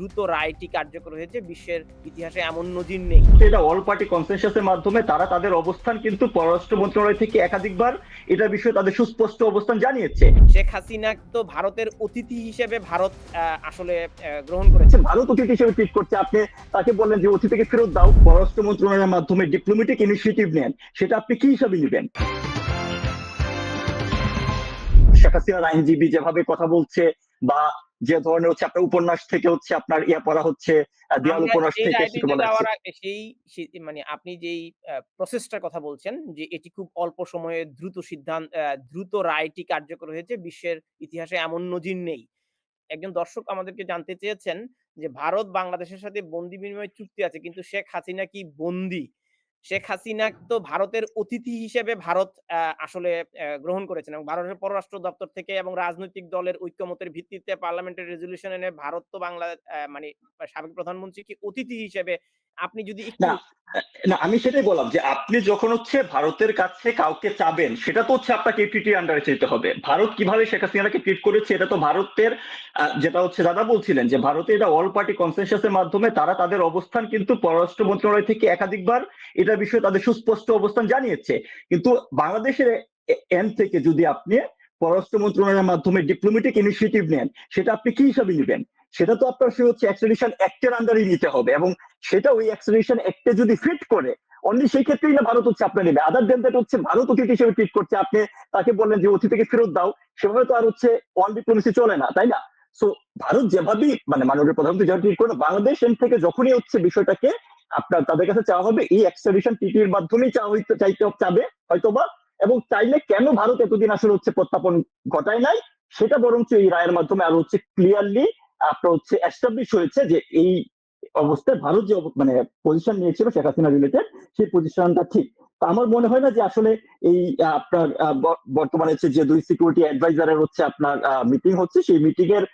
দ্রুত রায়টি কার্যকর হয়েছে বিশ্বের ইতিহাসে এমন নজির নেই। এটা অল পার্টি কনসেনসাসের মাধ্যমে তারা তাদের অবস্থান কিন্তু পররাষ্ট্র মন্ত্রণালয় থেকে একাধিকবার এটা বিষয়ে তাদের সুস্পষ্ট অবস্থান জানিয়েছে। শেখ হাসিনা তো ভারতের অতিথি হিসেবে ভারত আসলে গ্রহণ করেছে। ভারত অতিথি হিসেবে ট্রিট করছে। আপনি তাকে বললেন যে অতিথিকে ফেরত দাও পররাষ্ট্র মন্ত্রণালয়ের মাধ্যমে ডিপ্লোমেটিক ইনিশিয়েটিভ নেন সেটা আপনি কি হিসাবে নেবেন? শেখ হাসিনার আইনজীবী যেভাবে কথা বলছে বা যে ধরনের হচ্ছে আপনার উপন্যাস থেকে হচ্ছে আপনার ইয়া পড়া হচ্ছে আমরা উপন্যাস থেকে সেই মানে আপনি যেই প্রসেসটার কথা বলছেন যে এটি খুব অল্প সময়ে দ্রুত সিদ্ধান্ত দ্রুত রায়টি কার্যকর হয়েছে বিশ্বের ইতিহাসে এমন নজির নেই। একজন দর্শক আমাদেরকে জানতে চেয়েছেন যে ভারত বাংলাদেশের সাথে বন্দি বিনিময় চুক্তি আছে কিন্তু শেখ হাসিনা কি বন্দি? শেখ হাসিনা তো ভারতের অতিথি হিসেবে ভারত আসলে গ্রহণ করেছেন এবং ভারতের পররাষ্ট্র দপ্তর থেকে এবং রাজনৈতিক দলের ঐক্যমতের ভিত্তিতে পার্লামেন্টের রেজলিউশন এনে ভারত তো বাংলা মানে সাবেক প্রধানমন্ত্রীকে অতিথি হিসেবে আপনি যদি না না, আমি সেটাই বললাম যে আপনি যখন হচ্ছে ভারতের কাছে কাউকে চাবেন, সেটা তো হচ্ছে আপনাকে এপিটি আন্ডারে চাইতে হবে। ভারত কীভাবে শেখ হাসিনাকে ট্রিট করেছে, এটা তো ভারতের যেটা হচ্ছে দাদা বলছিলেন যে ভারতে এটা অল পার্টি কনসেনসাসের মাধ্যমে তারা তাদের অবস্থান কিন্তু পররাষ্ট্র মন্ত্রণালয় থেকে একাধিকবার এটা বিষয়ে তাদের সুস্পষ্ট অবস্থান জানিয়েছে। কিন্তু বাংলাদেশের এন থেকে যদি আপনি পররাষ্ট্র মন্ত্রণালয়ের মাধ্যমে ডিপ্লোমেটিক ইনিশিয়েটিভ নেন, সেটা আপনি কি হিসাবে নেবেন? সেটা তো আপনার সে হচ্ছে এক্সট্রাডিশন অ্যাক্টের আন্ডারে নিতে হবে এবং সেটা ওই এক্সট্রাডিশন অ্যাক্টে যদি ফিট করে অনলি সেই ক্ষেত্রেই না ভারত হচ্ছে আপনার নেবে। আদার দেন দ্যাট হচ্ছে ভারত অতিথি হিসেবে ট্রিট করছে। আপনি তাকে বললেন যে অতিথিকে ফেরত দাও। সেভাবে তো আর হচ্ছে অন ডিপ্লোমেসি চলে না, তাই না? সো ভারত যেভাবেই মানে মাননীয় প্রধানমন্ত্রী যেভাবে ট্রিট করে বাংলাদেশ এন থেকে যখনই হচ্ছে বিষয়টাকে আপনার তাদের কাছে চাওয়া হবে, এই এক্সট্রাডিশন টিটির মাধ্যমেই চাওয়া হইতে, চাইতে চাবে, হয়তোবা। এবং চাইলে কেন ভারত এতদিন আসলে হচ্ছে প্রত্যাপন ঘটায় নাই, সেটা বরঞ্চ এই রায়ের মাধ্যমে আরও হচ্ছে ক্লিয়ারলি আপনার হচ্ছে এস্টাবলিশ হয়েছে যে এই অবস্থায় ভারত যে মানে পজিশন নিয়েছিল শেখ হাসিনা রিলেটেড সেই পজিশনটা ঠিক। আমার মনে হয় না যে আসলে এই আপনার বর্তমানে হচ্ছে যে দুই সিকিউরিটি অ্যাডভাইজারের হচ্ছে আপনার মিটিং হচ্ছে, সেই মিটিং এর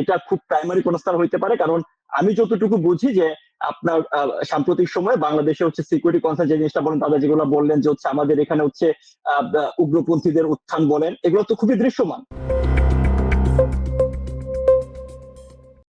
এটা খুব প্রাইমারি কোনো স্তর হইতে পারে। কারণ আমি যতটুকু বুঝি যে আপনার সাম্প্রতিক সময়ে বাংলাদেশে হচ্ছে সিকিউরিটি কনসার্ন যে জিনিসটা বলেন, তাদের যেগুলো বললেন যে হচ্ছে আমাদের এখানে হচ্ছে উগ্রপন্থীদের উত্থান বলেন, এগুলো তো খুবই দৃশ্যমান।